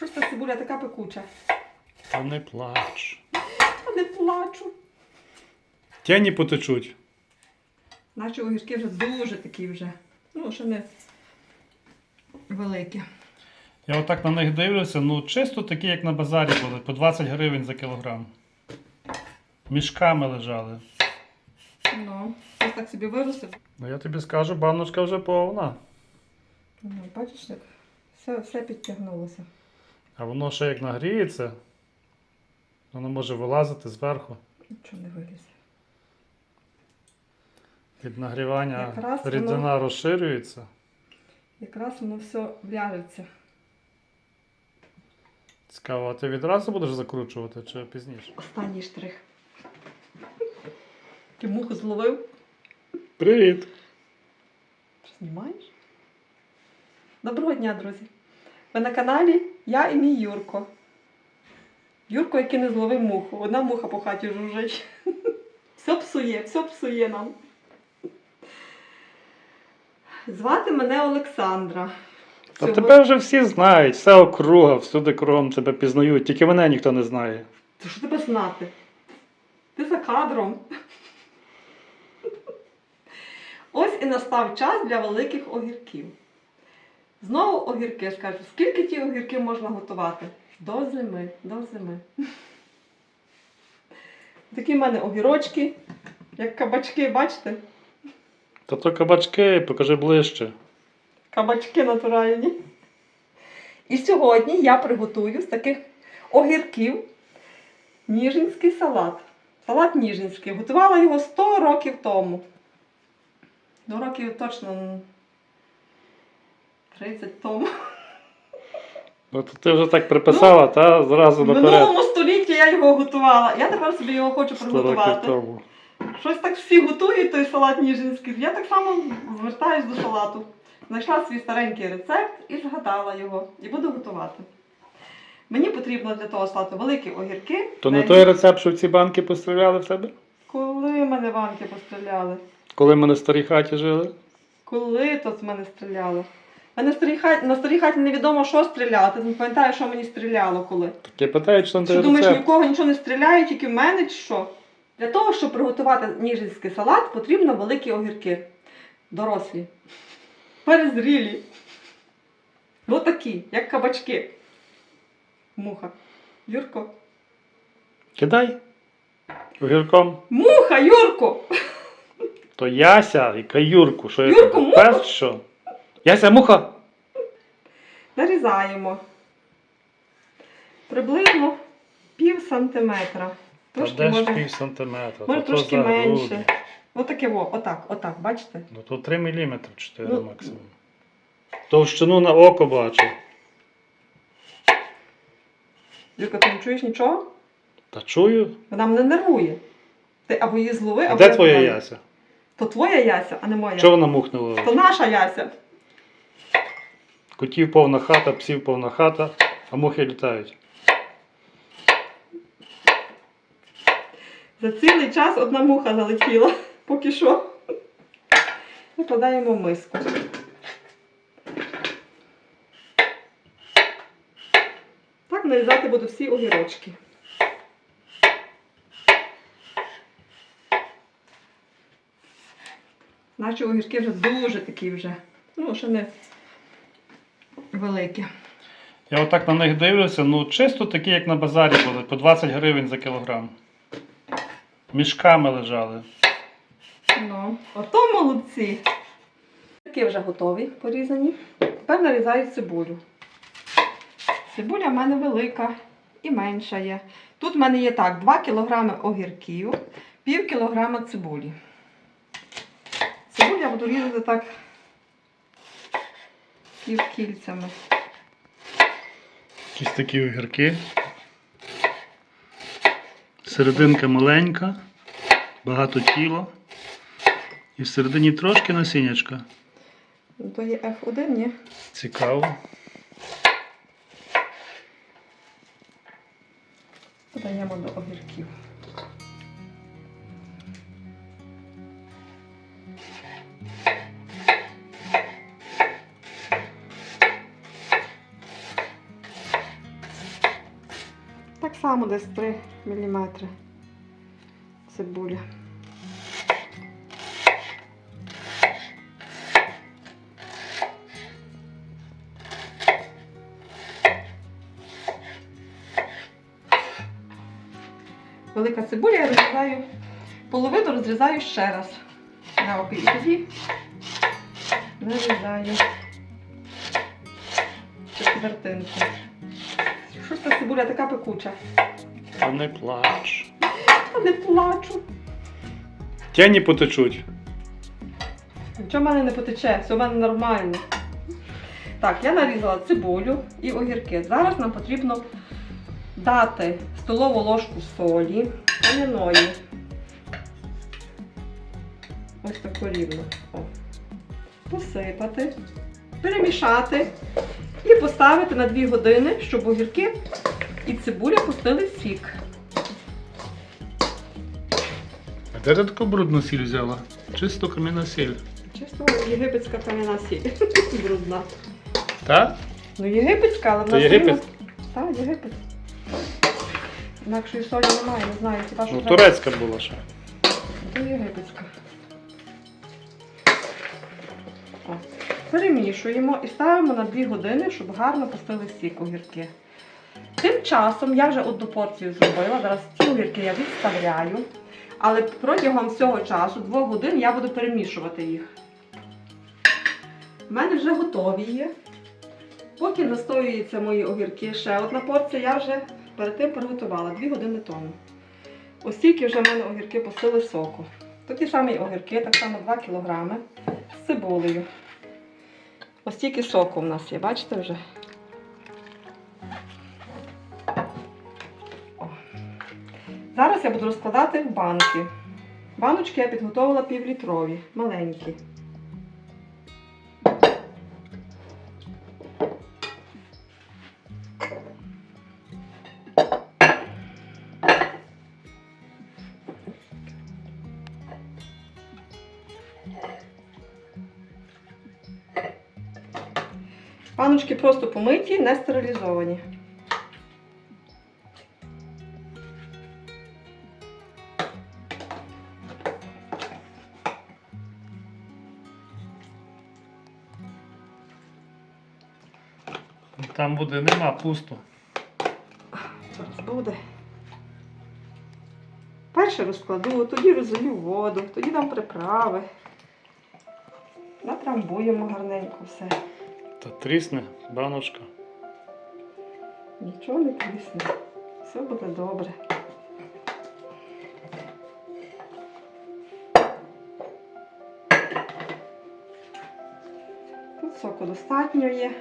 Що ж ця цибуля така пекуча? Та не плач. Я не плачу. Тяні потечуть. Наші огірки вже дуже такі вже. Ну, ще не великі. Я отак на них дивлюся, ну чисто такі, як на базарі були, по 20 гривень за кілограм. Мішками лежали. Ну, ось так собі виростив. Ну я тобі скажу, баночка вже повна. Ну, бачиш, як все, все підтягнулося. А воно ще як нагріється, воно може вилазити зверху. Нічого не вилізе. Від нагрівання Якраз воно- рідина розширюється. Якраз воно все вляжеться. Цікаво, а ти відразу будеш закручувати чи пізніше? Останній штрих. Ти муху зловив? Привіт! Знімаєш? Доброго дня, друзі! Ви на каналі Я і мій Юрко. Юрко, який не зловив муху. Одна муха по хаті жужжить. Все псує, все псує нам. Звати мене Олександра. Та Сьогодні- тебе вже всі знають, вся округа, всюди кругом тебе пізнають, тільки мене ніхто не знає. Та що тебе знати? Ти за кадром. Ось і настав час для великих огірків. Знову огірки, я ж кажу, скільки ті огірки можна готувати? До зими, до зими. Такі в мене огірочки, як кабачки, бачите? Та то кабачки, покажи ближче. Кабачки натуральні. І сьогодні я приготую з таких огірків ніжинський салат. Салат ніжинський. Готувала його 100 років тому. До років точно 30 тому. Ну то ти вже так приписала, та зразу В наперед. минулому столітті я його готувала. Я тепер собі його хочу приготувати. тому. Щось так всі готують той салат ніжинський. Я так само звертаюсь до салату. Знайшла свій старенький рецепт і згадала його. І буду готувати. Мені потрібно для того салату великі огірки. То не той рецепт, що в ці банки постріляли в тебе? Коли мене банки постріляли? Коли ми на старій хаті жили? Коли то з мене стріляли? А на старій хаті, на старій хаті невідомо, що стріляти. Не пам'ятаю, що мені стріляло коли. Таке питають, що на Що думаєш, рецепт. нікого нічого не стріляє, тільки в мене чи що? Для того, щоб приготувати ніжинський салат, потрібно великі огірки. Дорослі. Перезрілі. Отакі, як кабачки. Муха. Юрко. Кидай. Огірком. Муха, Юрко! То Яся і Каюрку. Що Юрку, тобі, муха? пес що? Яся, муха! Нарізаємо. Приблизно пів сантиметра. Та Трошки де ж може, пів сантиметра? може то трошки менше. Отаке во, отак, отак, бачите? Ну то 3 мм 4 Ну, максимум. Товщину на око бачу. Юрко, ти не чуєш нічого? Та чую. Вона мене нервує. Ти або її злови, А або де я твоя зловлю. Яся? То твоя яся, а не моя. Чого вона мухнула? То наша яся. Котів повна хата, псів повна хата, а мухи літають. За цілий час одна муха залетіла. Поки що. Викладаємо в миску. Так нарізати буду всі огірочки. Наші огірки вже дуже такі вже. Ну, ще не великі. Я отак на них дивлюся, ну чисто такі, як на базарі були, по 20 гривень за кілограм. Мішками лежали. Ну, ото молодці. Такі вже готові, порізані. Тепер нарізаю цибулю. Цибуля в мене велика і менша є. Тут в мене є так, 2 кг огірків, пів кілограма цибулі. Цибулю я буду різати так півкільцями. Якісь такі огірки. Серединка маленька, багато тіла. І всередині трошки насіннячка. Ну, То є F1, ні? Цікаво. Додаємо до огірків. Само десь 3 мм цибуля. Велика цибуля я розрізаю, половину розрізаю ще раз. На опі. Тоді нарізаю четвертинку. Що ж та цибуля така пекуча? Та не плач. Я не плачу. Тяні потечуть. Нічого в мене не потече, все в мене нормально. Так, я нарізала цибулю і огірки. Зараз нам потрібно дати столову ложку солі, кам'яної. Ось таку рівно. О. Посипати, перемішати і поставити на 2 години, щоб огірки і цибуля пустили сік. А де ти таку брудну сіль взяла? Чисто кам'яна сіль. Чисто єгипетська кам'яна сіль. Брудна. Так? Ну, єгипетська, але в нас Єгипет? рівно- Так, Єгипет. Інакшої солі немає, не знаю, хіба що Ну, треба- турецька була ще. То єгипетська. Перемішуємо і ставимо на 2 години, щоб гарно пустили сік огірки. Тим часом я вже одну порцію зробила. Зараз ці огірки я відставляю. Але протягом всього часу, 2 годин, я буду перемішувати їх. У мене вже готові є. Поки настоюються мої огірки, ще одна порція, я вже перед тим приготувала 2 години тому. Ось тільки вже в мене огірки пустили соку. Такі самі огірки, так само 2 кг з цибулею. Ось тільки соку в нас є, бачите вже? О. Зараз я буду розкладати в банки. Баночки я підготувала півлітрові, маленькі. Баночки просто помиті, не стерилізовані. Там буде нема, пусто. Зараз буде. Перше розкладу, тоді розлию воду, тоді дам приправи. Натрамбуємо гарненько все. Та трісне, баночка. Нічого не трісне. Все буде добре. Тут соку достатньо є.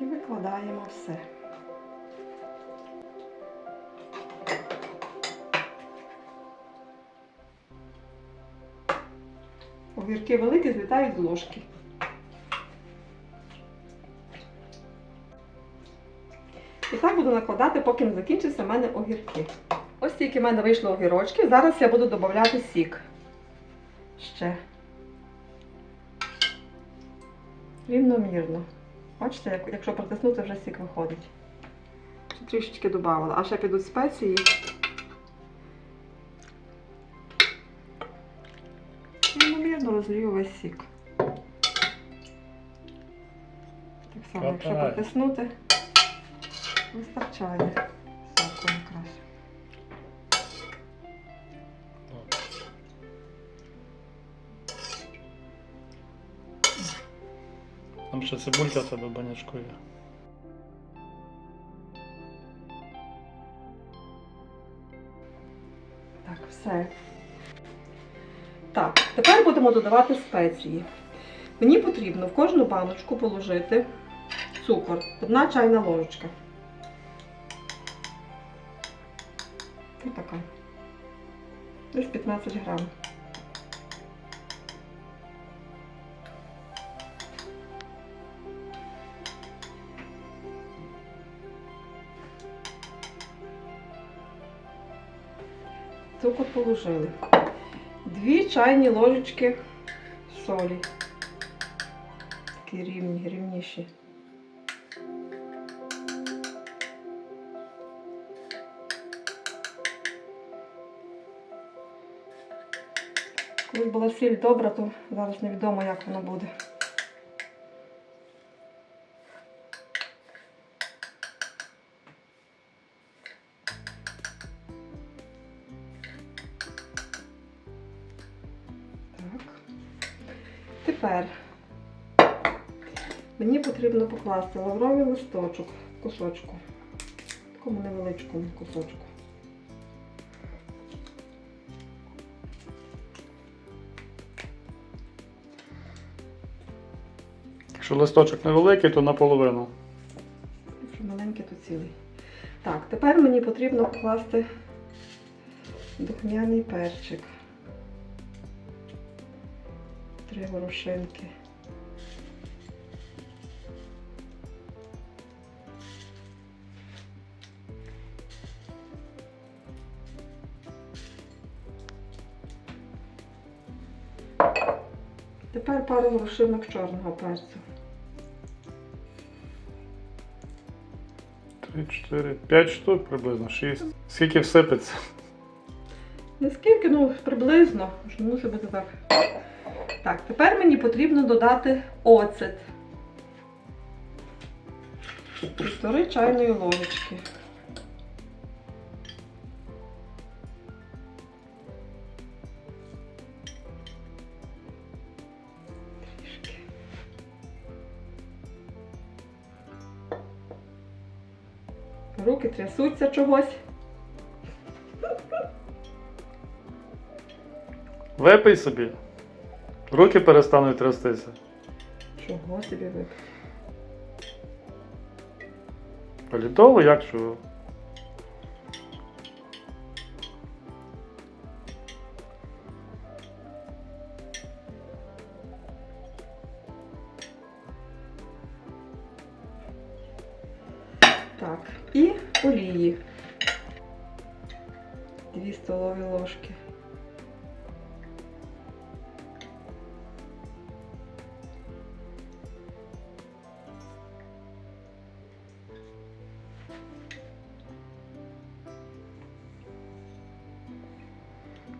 І викладаємо все. Огірки великі злітають з ложки. І так буду накладати, поки не закінчаться в мене огірки. Ось тільки в мене вийшло огірочки. Зараз я буду додати сік. Ще. Рівномірно. Бачите, якщо протиснути, вже сік виходить. Трішечки додавала. А ще підуть спеції. Розлію весь сік. Так само, якщо Капає. протиснути, вистачає соку якраз. Там ще цибулька тебе банячкує. Так, все. Так, тепер будемо додавати спеції. Мені потрібно в кожну баночку положити цукор. Одна чайна ложечка. Ось така. Десь 15 грам. Цукор положили. Дві чайні ложечки солі. такі рівні, рівніші. Коли була сіль добра, то зараз невідомо, як воно буде. Потрібно покласти лавровий листочок в кусочку. Такому невеличкому кусочку. Якщо листочок невеликий, то наполовину. Якщо маленький, то цілий. Так, тепер мені потрібно покласти духмяний перчик. Три горошинки. Тепер пару горошинок чорного перцю. Три, чотири, п'ять штук приблизно, шість. Скільки всипеться? Наскільки, ну, приблизно, не мусить бути так. Так, тепер мені потрібно додати оцет. Півтори чайної ложечки. Руки трясуться чогось. Випий собі. Руки перестануть трястися. Чого собі випий? Політолу, як чого? Так, і олії. Дві столові ложки.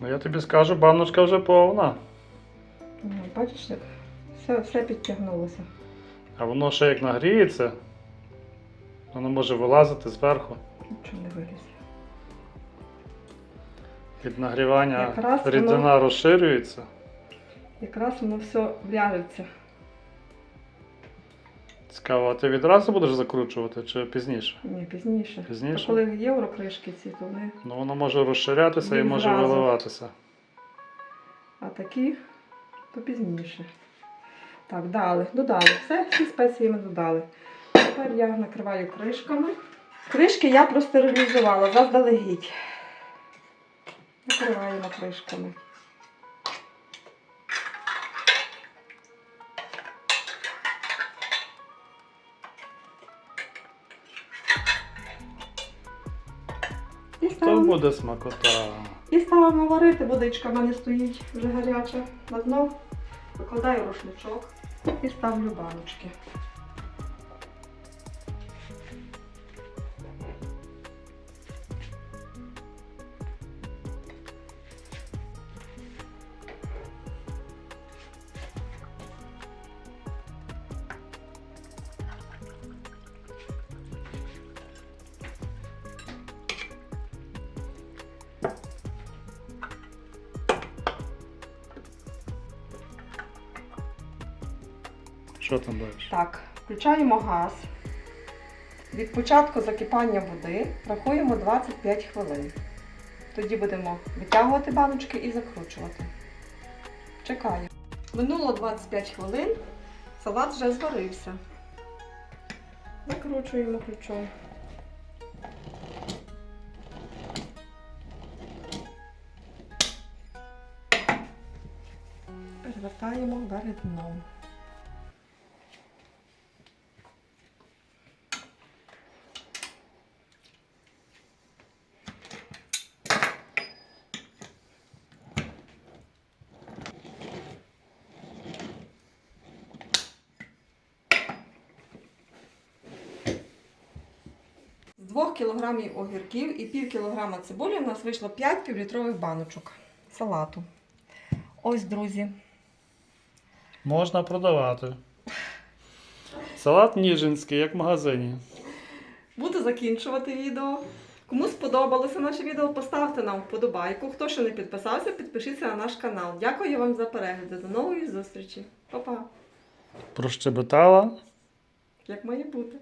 Ну я тобі скажу, баночка вже повна. Ну, Бачиш, все, все підтягнулося. А воно ще як нагріється, воно може вилазити зверху. Нічого не вилізе. Від нагрівання Якраз воно- рідина розширюється. Якраз воно все вляжеться. Цікаво, а ти відразу будеш закручувати чи пізніше? Ні, пізніше. Пізніше? А коли єврокришки ці, то вони. Ну воно може розширятися і може Відразу. виливатися. А такі, то пізніше. Так, дали, додали. Все, всі спеції ми додали. Тепер я накриваю кришками. Кришки я простерилізувала заздалегідь. Накриваємо кришками. І То ставимо, буде смакота. і ставимо варити. Водичка в мене стоїть вже гаряча на дно. Викладаю рушничок і ставлю баночки. Що там далі? Так, включаємо газ. Від початку закипання води рахуємо 25 хвилин. Тоді будемо витягувати баночки і закручувати. Чекаю. Минуло 25 хвилин, салат вже зварився. Закручуємо ключом. Перевертаємо вверх дном. 2 кг огірків і пів кілограма цибулі у нас вийшло 5 півлітрових баночок салату. Ось, друзі. Можна продавати. Салат Ніжинський, як в магазині. Буду закінчувати відео. Кому сподобалося наше відео, поставте нам вподобайку. Хто ще не підписався, підпишіться на наш канал. Дякую вам за перегляд. До нової зустрічі. Па-па. Прощебетала. Як має бути.